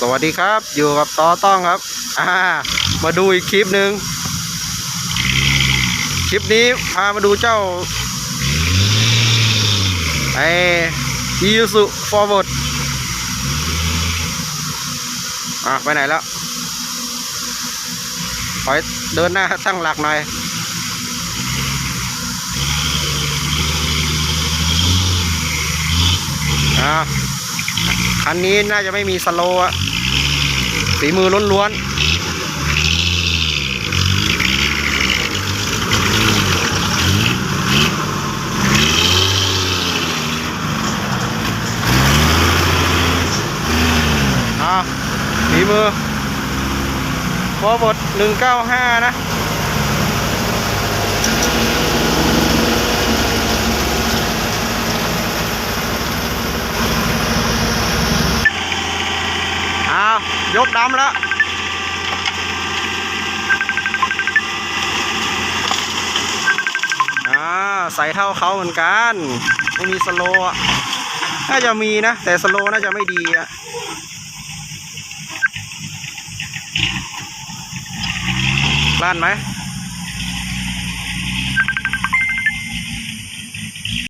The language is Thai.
สวัสดีครับ อยู่กับต่อต้องครับ อ่า มาดูอีกคลิปหนึ่งคลิปนี้พามาดูเจ้าไออีซูฟอร์เวิร์ดอะไปไหนแล้วขอเดินหน้าตั้งหลักหน่อยอ่าคันนี้น่าจะไม่มีสโลว์อะ ฝีมือล้วนๆอ่าฝีมือพอบทหนึ่งเก้าห้านะ ยกดำแล้วอ่าใส่เท่าเขาเหมือนกัน ไม่มีสโลว์อะน่าจะมีนะ แต่สโลน่าจะไม่ดีอะล้านไหม